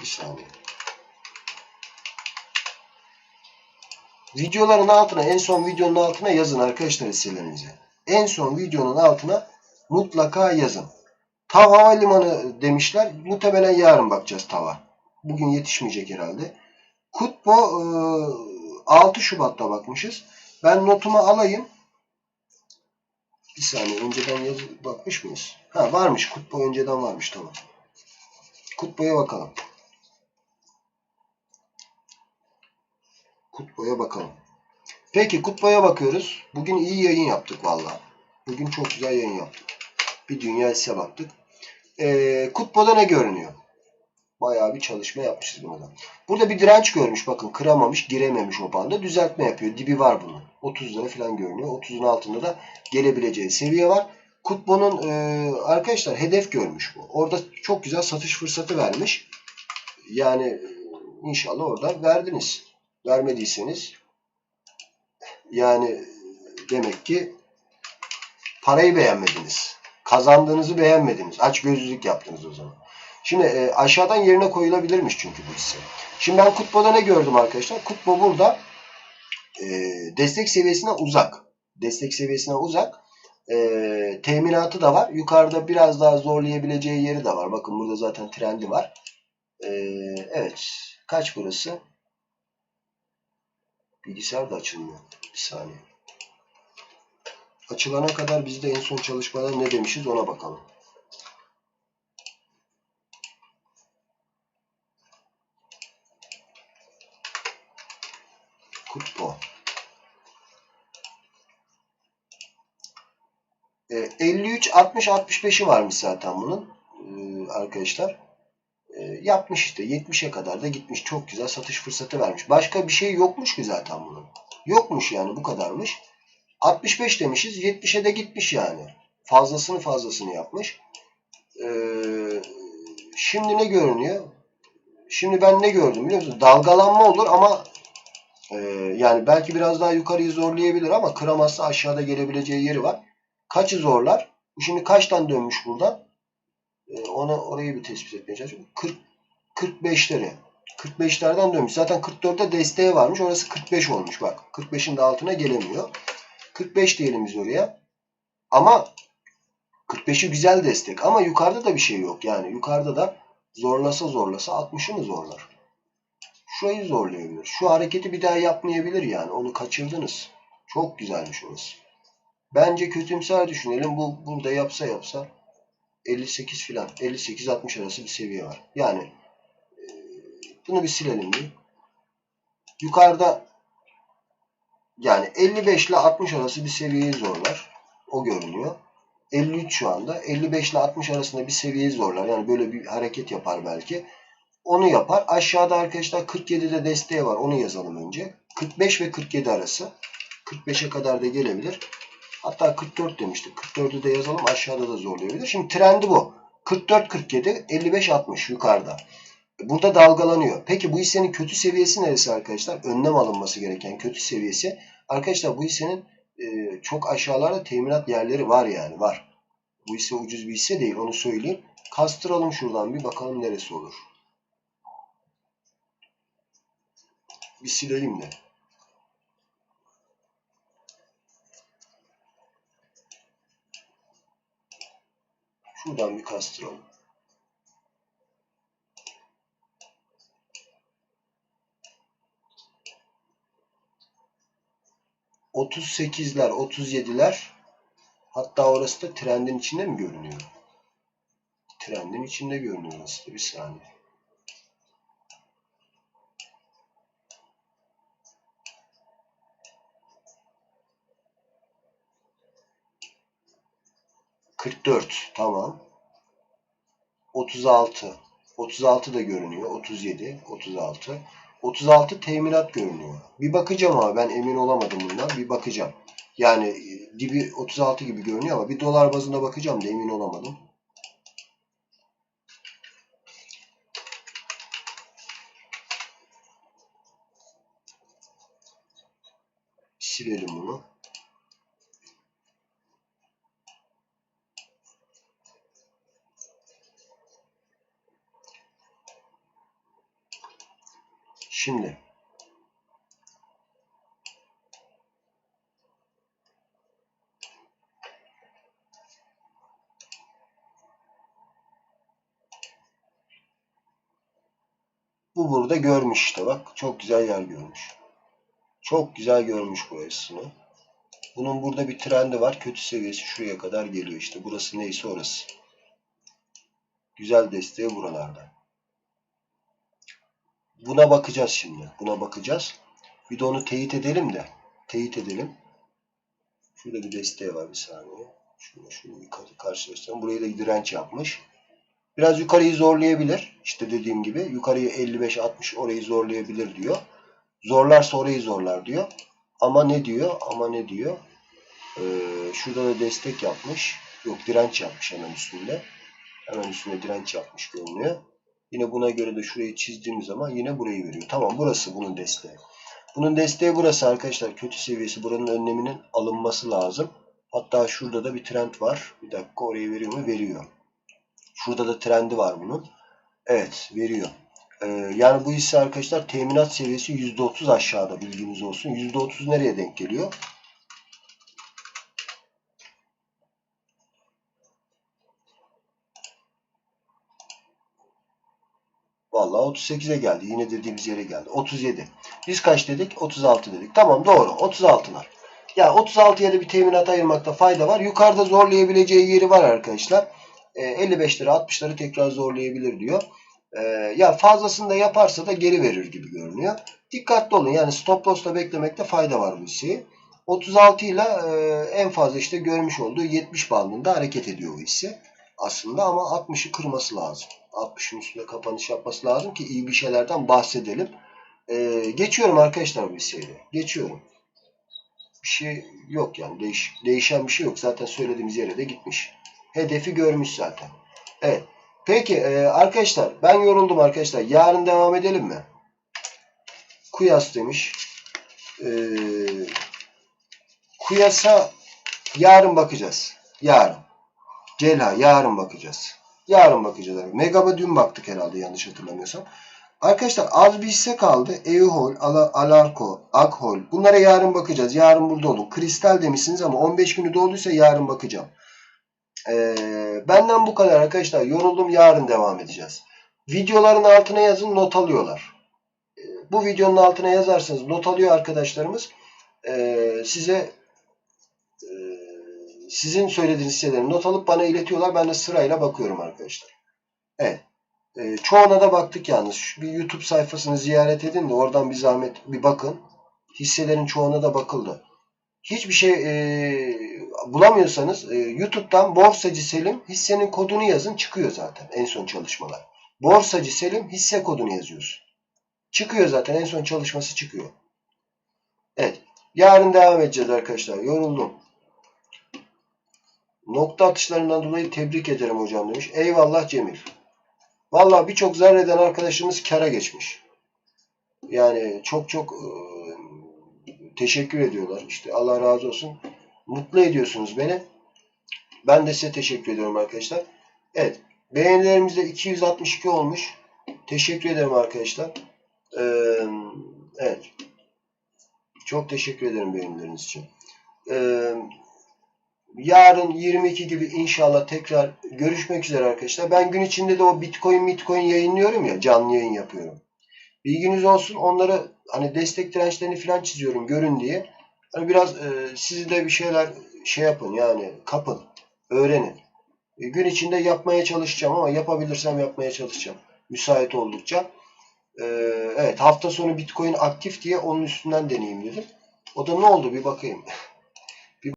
Bir saniye. Videoların altına en son videonun altına yazın arkadaşlar hisselerinizi. En son videonun altına mutlaka yazın. Tav Havalimanı demişler. Muhtemelen yarın bakacağız Tav'a. Bugün yetişmeyecek herhalde. Kutbo e, 6 Şubat'ta bakmışız. Ben notumu alayım. Bir saniye önceden yazı bakmış mıyız? Ha varmış. Kutbo önceden varmış tamam. Kutbo'ya bakalım. Kutbo'ya bakalım. Peki Kutbo'ya bakıyoruz. Bugün iyi yayın yaptık valla. Bugün çok güzel yayın yaptık. Bir dünya hisse baktık. Ee, Kutbo'da ne görünüyor? Bayağı bir çalışma yapmışız burada. Burada bir direnç görmüş. Bakın kıramamış, girememiş o banda. Düzeltme yapıyor. Dibi var bunun. 30 lira falan görünüyor. 30'un altında da gelebileceği seviye var. Kutbo'nun e, arkadaşlar hedef görmüş bu. Orada çok güzel satış fırsatı vermiş. Yani e, inşallah orada verdiniz. Vermediyseniz yani demek ki parayı beğenmediniz. Kazandığınızı beğenmediniz. Aç gözlülük yaptınız o zaman. Şimdi e, aşağıdan yerine koyulabilirmiş çünkü bu hisse. Şimdi ben Kutbo'da ne gördüm arkadaşlar? Kutbo burada e, destek seviyesine uzak. Destek seviyesine uzak. E, teminatı da var. Yukarıda biraz daha zorlayabileceği yeri de var. Bakın burada zaten trendi var. E, evet. Kaç burası? Bilgisayar da açılmıyor. Bir saniye. Açılana kadar biz de en son çalışmada ne demişiz ona bakalım. Kutbo. E, 53, 60, 65'i varmış zaten bunun e, arkadaşlar. E, yapmış işte 70'e kadar da gitmiş. Çok güzel satış fırsatı vermiş. Başka bir şey yokmuş ki zaten bunun. Yokmuş yani bu kadarmış. 65 demişiz 70'e de gitmiş yani. Fazlasını fazlasını yapmış. E, şimdi ne görünüyor? Şimdi ben ne gördüm biliyor musunuz? Dalgalanma olur ama yani belki biraz daha yukarıyı zorlayabilir ama kıramazsa aşağıda gelebileceği yeri var. Kaçı zorlar? Şimdi kaçtan dönmüş buradan? Ee, ona orayı bir tespit etmeye çalışıyorum. 40 45'leri. 45'lerden dönmüş. Zaten 44'te desteği varmış. Orası 45 olmuş bak. 45'in de altına gelemiyor. 45 diyelim biz oraya. Ama 45'i güzel destek. Ama yukarıda da bir şey yok. Yani yukarıda da zorlasa zorlasa 60'ı mı zorlar? Şurayı zorlayabilir. Şu hareketi bir daha yapmayabilir yani. Onu kaçırdınız. Çok güzelmiş orası. Bence kötümser düşünelim. Bu burada yapsa yapsa 58 filan 58-60 arası bir seviye var. Yani e, bunu bir silelim bir. Yukarıda yani 55 ile 60 arası bir seviyeyi zorlar. O görünüyor. 53 şu anda. 55 ile 60 arasında bir seviyeyi zorlar. Yani böyle bir hareket yapar belki. Onu yapar. Aşağıda arkadaşlar 47'de desteği var. Onu yazalım önce. 45 ve 47 arası. 45'e kadar da gelebilir. Hatta 44 demiştik. 44'ü de yazalım. Aşağıda da zorlayabilir. Şimdi trendi bu. 44-47, 55-60 yukarıda. Burada dalgalanıyor. Peki bu hissenin kötü seviyesi neresi arkadaşlar? Önlem alınması gereken kötü seviyesi. Arkadaşlar bu hissenin e, çok aşağılarda teminat yerleri var yani. Var. Bu hisse ucuz bir hisse değil. Onu söyleyeyim. Kastıralım şuradan bir bakalım neresi olur. Bir sileyim de. Şuradan bir kastıralım. Otuz sekizler, otuz yediler. Hatta orası da trendin içinde mi görünüyor? Trendin içinde görünüyor orası da. Bir saniye. Kırk dört. Tamam. Otuz altı. 36 da görünüyor. 37, 36. 36 teminat görünüyor. Bir bakacağım ama ben emin olamadım bundan. Bir bakacağım. Yani e, dibi 36 gibi görünüyor ama bir dolar bazında bakacağım da emin olamadım. Silelim bunu. Şimdi Bu burada görmüş işte bak. Çok güzel yer görmüş. Çok güzel görmüş burasını. Bunun burada bir trendi var. Kötü seviyesi şuraya kadar geliyor işte. Burası neyse orası. Güzel desteği buralarda. Buna bakacağız şimdi. Buna bakacağız. Bir de onu teyit edelim de. Teyit edelim. Şurada bir desteği var bir saniye. Şunu, şunu yukarı karşılaştıralım. Burayı da direnç yapmış. Biraz yukarıyı zorlayabilir. İşte dediğim gibi yukarıyı 55-60 orayı zorlayabilir diyor. Zorlarsa orayı zorlar diyor. Ama ne diyor? Ama ne diyor? Ee, şurada da destek yapmış. Yok direnç yapmış hemen üstünde. Hemen üstünde direnç yapmış görünüyor. Yine buna göre de şurayı çizdiğimiz zaman yine burayı veriyor. Tamam burası bunun desteği. Bunun desteği burası arkadaşlar. Kötü seviyesi. Buranın önleminin alınması lazım. Hatta şurada da bir trend var. Bir dakika orayı veriyor mu? Veriyor. Şurada da trendi var bunun. Evet veriyor. Ee, yani bu hisse arkadaşlar teminat seviyesi %30 aşağıda bilginiz olsun. %30 nereye denk geliyor? Vallahi 38'e geldi. Yine dediğimiz yere geldi. 37. Biz kaç dedik? 36 dedik. Tamam doğru. 36'lar. Ya yani 36'ya da bir teminat ayırmakta fayda var. Yukarıda zorlayabileceği yeri var arkadaşlar. 55'leri 60'ları tekrar zorlayabilir diyor. E, ya fazlasını da yaparsa da geri verir gibi görünüyor. Dikkatli olun. Yani stop loss'la beklemekte fayda var bu hisseyi. 36 ile en fazla işte görmüş olduğu 70 bandında hareket ediyor bu hisse. Aslında ama 60'ı kırması lazım. 60'ın üstünde kapanış yapması lazım ki iyi bir şeylerden bahsedelim. Ee, geçiyorum arkadaşlar bu hisseyi. Geçiyorum. Bir şey yok yani. Değiş, değişen bir şey yok. Zaten söylediğimiz yere de gitmiş. Hedefi görmüş zaten. Evet. Peki e, arkadaşlar ben yoruldum arkadaşlar. Yarın devam edelim mi? Kuyas demiş. E, Kuyas'a yarın bakacağız. Yarın. Celha yarın bakacağız. Yarın bakacağız. Megaba dün baktık herhalde yanlış hatırlamıyorsam. Arkadaşlar az bir hisse kaldı. Euhol, Alarko, Akhol. Bunlara yarın bakacağız. Yarın burada olun. Kristal demişsiniz ama 15 günü dolduysa yarın bakacağım. Ee, benden bu kadar arkadaşlar. Yoruldum. Yarın devam edeceğiz. Videoların altına yazın. Not alıyorlar. Ee, bu videonun altına yazarsanız not alıyor arkadaşlarımız. Ee, size e, sizin söylediğiniz hisseleri not alıp bana iletiyorlar. Ben de sırayla bakıyorum arkadaşlar. Evet. E, çoğuna da baktık yalnız. Bir YouTube sayfasını ziyaret edin de oradan bir zahmet bir bakın. Hisselerin çoğuna da bakıldı. Hiçbir şey e, bulamıyorsanız e, YouTube'dan Borsacı Selim hissenin kodunu yazın. Çıkıyor zaten en son çalışmalar. Borsacı Selim hisse kodunu yazıyorsun. Çıkıyor zaten en son çalışması çıkıyor. Evet. Yarın devam edeceğiz arkadaşlar. Yoruldum. Nokta atışlarından dolayı tebrik ederim hocam demiş. Eyvallah Cemil. Valla birçok zanneden arkadaşımız kara geçmiş. Yani çok çok e, teşekkür ediyorlar. İşte Allah razı olsun. Mutlu ediyorsunuz beni. Ben de size teşekkür ediyorum arkadaşlar. Evet. Beğenilerimiz de 262 olmuş. Teşekkür ederim arkadaşlar. Ee, evet. Çok teşekkür ederim beğenileriniz için. Ee, yarın 22 gibi inşallah tekrar görüşmek üzere arkadaşlar. Ben gün içinde de o Bitcoin Bitcoin yayınlıyorum ya. Canlı yayın yapıyorum. Bilginiz olsun. Onları hani destek dirençlerini falan çiziyorum görün diye. Hani biraz e, sizi de bir şeyler şey yapın yani kapın. Öğrenin. E, gün içinde yapmaya çalışacağım ama yapabilirsem yapmaya çalışacağım. Müsait oldukça. E, evet hafta sonu Bitcoin aktif diye onun üstünden deneyeyim dedim. O da ne oldu bir bakayım.